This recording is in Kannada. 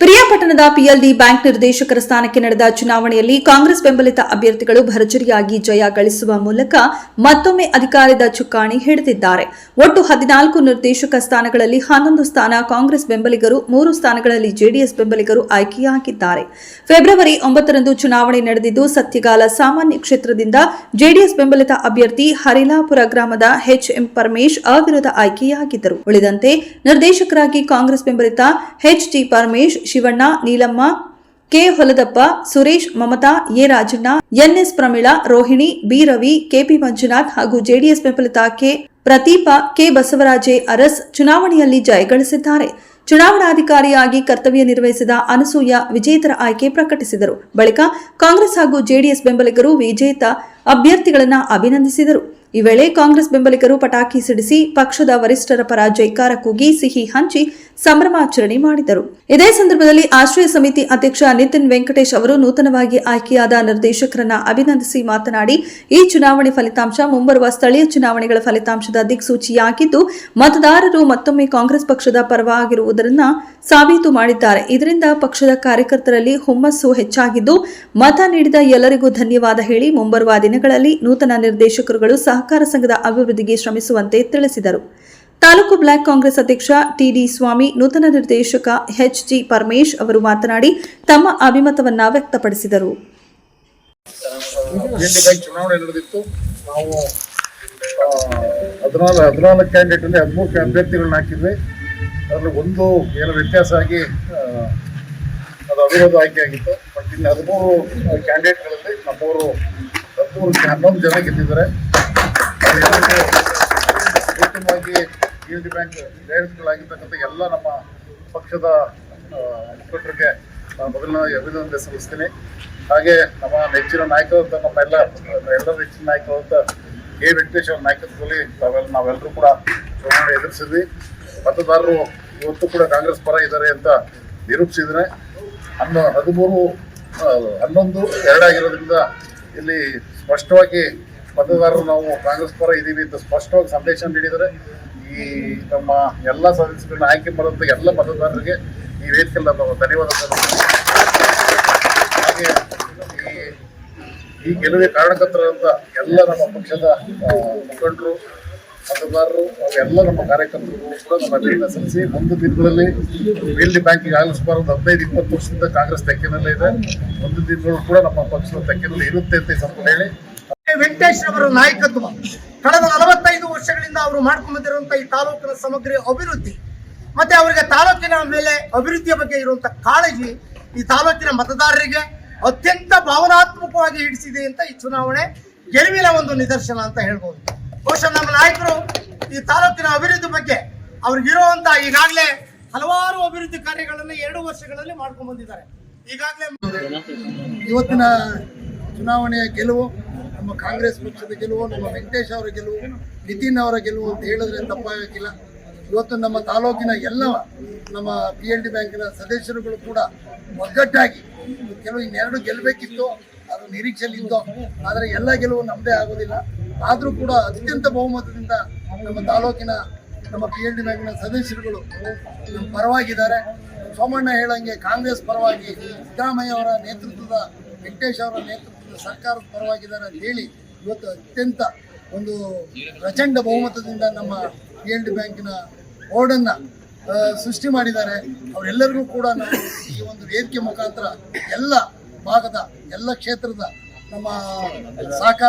ಪ್ರಿಯಾಪಟ್ಟಣದ ಪಿಎಲ್ಡಿ ಬ್ಯಾಂಕ್ ನಿರ್ದೇಶಕರ ಸ್ಥಾನಕ್ಕೆ ನಡೆದ ಚುನಾವಣೆಯಲ್ಲಿ ಕಾಂಗ್ರೆಸ್ ಬೆಂಬಲಿತ ಅಭ್ಯರ್ಥಿಗಳು ಭರ್ಜರಿಯಾಗಿ ಜಯ ಗಳಿಸುವ ಮೂಲಕ ಮತ್ತೊಮ್ಮೆ ಅಧಿಕಾರದ ಚುಕ್ಕಾಣಿ ಹಿಡಿದಿದ್ದಾರೆ. ಒಟ್ಟು ಹದಿನಾಲ್ಕು ನಿರ್ದೇಶಕ ಸ್ಥಾನಗಳಲ್ಲಿ ಹನ್ನೊಂದು ಸ್ಥಾನ ಕಾಂಗ್ರೆಸ್ ಬೆಂಬಲಿಗರು, ಮೂರು ಸ್ಥಾನಗಳಲ್ಲಿ ಜೆಡಿಎಸ್ ಬೆಂಬಲಿಗರು ಆಯ್ಕೆಯಾಗಿದ್ದಾರೆ. ಫೆಬ್ರವರಿ ಒಂಬತ್ತರಂದು ಚುನಾವಣೆ ನಡೆದಿದ್ದು ಸತ್ಯಗಾಲ ಸಾಮಾನ್ಯ ಕ್ಷೇತ್ರದಿಂದ ಜೆಡಿಎಸ್ ಬೆಂಬಲಿತ ಅಭ್ಯರ್ಥಿ ಹರಿಲಾಪುರ ಗ್ರಾಮದ ಎಚ್ ಎಂ ಪರಮೇಶ್ ಅವಿರೋಧ ಆಯ್ಕೆಯಾಗಿದ್ದರು. ಉಳಿದಂತೆ ನಿರ್ದೇಶಕರಾಗಿ ಕಾಂಗ್ರೆಸ್ ಬೆಂಬಲಿತ H T Paramesh Shivanna, Neelamma, K Holadappa, Suresh, Mamata, A Rajanna NS Pramila, Rohini, B Ravi KP Manjunath ಹಾಗೂ ಜೆಡಿಎಸ್ ಬೆಂಬಲಿತ ಕೆ ಪ್ರದೀಪ ಕೆ ಬಸವರಾಜೆ ಅರಸ್ ಚುನಾವಣೆಯಲ್ಲಿ ಜಯಗಳಿಸಿದ್ದಾರೆ. ಚುನಾವಣಾಧಿಕಾರಿಯಾಗಿ ಕರ್ತವ್ಯ ನಿರ್ವಹಿಸಿದ ಅನಸೂಯ ವಿಜೇತರ ಆಯ್ಕೆ ಪ್ರಕಟಿಸಿದರು. ಬಳಿಕ ಕಾಂಗ್ರೆಸ್ ಹಾಗೂ ಜೆಡಿಎಸ್ ಬೆಂಬಲಿಗರು ವಿಜೇತ ಅಭ್ಯರ್ಥಿಗಳನ್ನು ಅಭಿನಂದಿಸಿದರು. ಈ ವೇಳೆ ಕಾಂಗ್ರೆಸ್ ಬೆಂಬಲಿಗರು ಪಟಾಕಿ ಸಿಡಿಸಿ ಪಕ್ಷದ ವರಿಷ್ಠರ ಪರ ಜೈಕಾರ ಕೂಗಿ ಸಿಹಿ ಹಂಚಿ ಸಂಭ್ರಮಾಚರಣೆ ಮಾಡಿದರು. ಇದೇ ಸಂದರ್ಭದಲ್ಲಿ ಆಶ್ರಯ ಸಮಿತಿ ಅಧ್ಯಕ್ಷ ನಿತಿನ್ ವೆಂಕಟೇಶ್ ಅವರು ನೂತನವಾಗಿ ಆಯ್ಕೆಯಾದ ನಿರ್ದೇಶಕರನ್ನ ಅಭಿನಂದಿಸಿ ಮಾತನಾಡಿ, ಈ ಚುನಾವಣೆ ಫಲಿತಾಂಶ ಮುಂಬರುವ ಸ್ಥಳೀಯ ಚುನಾವಣೆಗಳ ಫಲಿತಾಂಶದ ದಿಕ್ಸೂಚಿಯಾಗಿದ್ದು, ಮತದಾರರು ಮತ್ತೊಮ್ಮೆ ಕಾಂಗ್ರೆಸ್ ಪಕ್ಷದ ಪರವಾಗಿರುವುದರಿಂದ ಸಾಬೀತು ಮಾಡಿದ್ದಾರೆ. ಇದರಿಂದ ಪಕ್ಷದ ಕಾರ್ಯಕರ್ತರಲ್ಲಿ ಹುಮ್ಮಸ್ಸು ಹೆಚ್ಚಾಗಿದ್ದು, ಮತ ನೀಡಿದ ಎಲ್ಲರಿಗೂ ಧನ್ಯವಾದ ಹೇಳಿ ಮುಂಬರುವ ದಿನಗಳಲ್ಲಿ ನೂತನ ನಿರ್ದೇಶಕರುಗಳು ಸಹಕಾರ ಸಂಘದ ಅಭಿವೃದ್ಧಿಗೆ ಶ್ರಮಿಸುವಂತೆ ತಿಳಿಸಿದರು. ತಾಲೂಕು ಬ್ಲಾಕ್ ಕಾಂಗ್ರೆಸ್ ಅಧ್ಯಕ್ಷ ಟಿಡಿ ಸ್ವಾಮಿ, ನೂತನ ನಿರ್ದೇಶಕ ಎಚ್ ಜಿ ಪರಮೇಶ್ ಅವರು ಮಾತನಾಡಿ ತಮ್ಮ ಅಭಿಮತವನ್ನ ವ್ಯಕ್ತಪಡಿಸಿದರು. ಚುನಾವಣೆ ನಾವು ಹದಿನಾಲ್ಕು ಹದಿನಾಲ್ಕು ಕ್ಯಾಂಡಿಡೇಟ್ ಅಲ್ಲಿ ಹದಿಮೂರು ಅಭ್ಯರ್ಥಿಗಳನ್ನ ಹಾಕಿದ್ವಿ. ಅದರಲ್ಲಿ ಒಂದು ಏನೋ ವ್ಯತ್ಯಾಸ ಆಗಿ ಅದು ಅವಿರೋಧ ಆಯ್ಕೆ ಆಗಿತ್ತು. ಬಟ್ ಇನ್ನು ಹದಿಮೂರು ಕ್ಯಾಂಡಿಡೇಟ್ಗಳಲ್ಲಿ ನಮ್ಮವರು ಹದಿಮೂರು ಹನ್ನೊಂದು ಜನ ಗೆದ್ದಿದ್ದಾರೆ. ಅದೆಲ್ಲರಿಗೂ ಉತ್ತಮವಾಗಿ ಡಿ ಬ್ಯಾಂಕ್ ಡೈರೆಕ್ಟರ್ಗಳಾಗಿರ್ತಕ್ಕಂಥ ಎಲ್ಲ ನಮ್ಮ ಪಕ್ಷದ ಮುಖಂಡರಿಗೆ ಮೊದಲನೇ ಅಭಿನಂದನೆ ಸಲ್ಲಿಸ್ತೀನಿ. ಹಾಗೆ ನಮ್ಮ ನೆಚ್ಚಿನ ನಾಯಕರಂತ ನಮ್ಮ ಎಲ್ಲ ನೆಚ್ಚಿನ ನಾಯಕರಂತ ಎ ವೆಂಕಟೇಶ್ವರ ನಾಯಕತ್ವದಲ್ಲಿ ತಾವೆಲ್ಲ, ನಾವೆಲ್ಲರೂ ಕೂಡ ಚುನಾವಣೆ ಎದುರಿಸಿದ್ವಿ. ಮತದಾರರು ಇವತ್ತು ಕೂಡ ಕಾಂಗ್ರೆಸ್ ಪರ ಇದ್ದಾರೆ ಅಂತ ನಿರೂಪಿಸಿದ್ರೆ ಹನ್ನೊ, ಹದಿಮೂರು ಹನ್ನೊಂದು ಎರಡಾಗಿರೋದ್ರಿಂದ ಇಲ್ಲಿ ಸ್ಪಷ್ಟವಾಗಿ ಮತದಾರರು ನಾವು ಕಾಂಗ್ರೆಸ್ ಪರ ಇದ್ದೀವಿ ಅಂತ ಸ್ಪಷ್ಟವಾಗಿ ಸಂದೇಶ ನೀಡಿದರೆ ಈ ನಮ್ಮ ಎಲ್ಲ ಸದಸ್ಯರನ್ನ ಆಯ್ಕೆ ಮಾಡುವಂಥ ಎಲ್ಲ ಮತದಾರರಿಗೆ ಈ ವೇದಿಕೆಲ್ಲ ಧನ್ಯವಾದ ಹಾಗೆ ಈ ಗೆಲುವಿಗೆ ಕಾರಣಕರ್ತರಂತ ಎಲ್ಲ ನಮ್ಮ ಪಕ್ಷದ ಮುಖಂಡರು, ಮತದಾರರು ಎಲ್ಲ ನಮ್ಮ ಕಾರ್ಯಕರ್ತರು ಕೂಡ ನಮ್ಮ ಅಭಿನಂದನೆ ಸಲ್ಲಿಸಿ ಒಂದು ದಿನಗಳಲ್ಲಿ ಮೇಲ್ಡಿ ಬ್ಯಾಂಕಿಗೆ ಆಗಲು ಸುಮಾರು ಒಂದು ಹದಿನೈದು, ಇಪ್ಪತ್ತು ವರ್ಷದಿಂದ ಕಾಂಗ್ರೆಸ್ ತೆಕ್ಕಿನಲ್ಲೇ ಇದೆ. ಒಂದು ದಿನಗಳು ಕೂಡ ನಮ್ಮ ಪಕ್ಷದ ತೆಕ್ಕಿನಲ್ಲಿ ಇರುತ್ತೆ ಅಂತ ಸಂದರ್ಭ ಹೇಳಿ ವೆಂಕಟೇಶ್ ಅವರ ನಾಯಕತ್ವ. ಕಳೆದ ನಲವತ್ತೈದು ವರ್ಷಗಳಿಂದ ಅವರು ಮಾಡ್ಕೊಂಡು ಬಂದಿರುವಂತಹ ಈ ತಾಲೂಕಿನ ಸಮಗ್ರ ಅಭಿವೃದ್ಧಿ ಮತ್ತೆ ಅವರಿಗೆ ತಾಲೂಕಿನ ಮೇಲೆ ಅಭಿವೃದ್ಧಿಯ ಬಗ್ಗೆ ಇರುವಂತಹ ಕಾಳಜಿ ಈ ತಾಲೂಕಿನ ಮತದಾರರಿಗೆ ಅತ್ಯಂತ ಭಾವನಾತ್ಮಕವಾಗಿ ಹಿಡಿಸಿದೆ ಅಂತ ಈ ಚುನಾವಣೆ ಗೆಲುವಿನ ಒಂದು ನಿದರ್ಶನ ಅಂತ ಹೇಳ್ಬೋದು. ಬಹುಶಃ ನಮ್ಮ ನಾಯಕರು ಈ ತಾಲೂಕಿನ ಅಭಿವೃದ್ಧಿ ಬಗ್ಗೆ ಅವ್ರಿಗಿರುವಂತ ಈಗಾಗಲೇ ಹಲವಾರು ಅಭಿವೃದ್ಧಿ ಕಾರ್ಯಗಳನ್ನು ಎರಡು ವರ್ಷಗಳಲ್ಲಿ ಮಾಡ್ಕೊಂಡು ಬಂದಿದ್ದಾರೆ ಈಗಾಗಲೇ ಇವತ್ತಿನ ಚುನಾವಣೆಯ ಗೆಲುವು ನಮ್ಮ ಕಾಂಗ್ರೆಸ್ ಪಕ್ಷದ ಗೆಲುವು, ನಮ್ಮ ವೆಂಕಟೇಶ್ ಅವರ ಗೆಲುವು, ನಿತಿನ್ ಅವರ ಗೆಲುವು ಅಂತ ಹೇಳಿದ್ರೆ ತಪ್ಪಾಗಕ್ಕಿಲ್ಲ. ಇವತ್ತು ನಮ್ಮ ತಾಲೂಕಿನ ಎಲ್ಲ ನಮ್ಮ ಪಿ ಎಲ್ ಡಿ ಬ್ಯಾಂಕಿನ ಸದಸ್ಯರುಗಳು ಕೂಡ ಒಗ್ಗಟ್ಟಾಗಿ ಕೆಲವು ಇನ್ನೆರಡು ಗೆಲ್ಲಬೇಕಿತ್ತು ಅದು ನಿರೀಕ್ಷೆಯಲ್ಲಿ ಇತ್ತು ಆದರೆ ಎಲ್ಲ ಗೆಲುವು ನಮ್ಮದೇ ಆಗೋದಿಲ್ಲ. ಆದರೂ ಕೂಡ ಅತ್ಯಂತ ಬಹುಮತದಿಂದ ನಮ್ಮ ತಾಲೂಕಿನ ನಮ್ಮ ಪಿ ಎಲ್ ಡಿ ಬ್ಯಾಂಕಿನ ಸದಸ್ಯರುಗಳು ಪರವಾಗಿದ್ದಾರೆ. ಸೋಮಣ್ಣ ಹೇಳಂಗೆ ಕಾಂಗ್ರೆಸ್ ಪರವಾಗಿ ಸಿದ್ದರಾಮಯ್ಯ ಅವರ ನೇತೃತ್ವದ, ವೆಂಕಟೇಶ್ ಅವರ ನೇತೃತ್ವದ ಸರ್ಕಾರದ ಪರವಾಗಿದ್ದಾರೆ ಅಂತ ಹೇಳಿ ಇವತ್ತು ಅತ್ಯಂತ ಒಂದು ಪ್ರಚಂಡ ಬಹುಮತದಿಂದ ನಮ್ಮ ಪಿ ಎಲ್ ಡಿ ಬ್ಯಾಂಕಿನ ಬೋರ್ಡನ್ನು ಸೃಷ್ಟಿ ಮಾಡಿದ್ದಾರೆ. ಅವರೆಲ್ಲರಿಗೂ ಕೂಡ ನಾವು ಈ ಒಂದು ವೇದಿಕೆ ಮುಖಾಂತರ ಎಲ್ಲ ಭಾಗದ ಎಲ್ಲ ಕ್ಷೇತ್ರದ ನಮ್ಮ ಸಹಕಾರ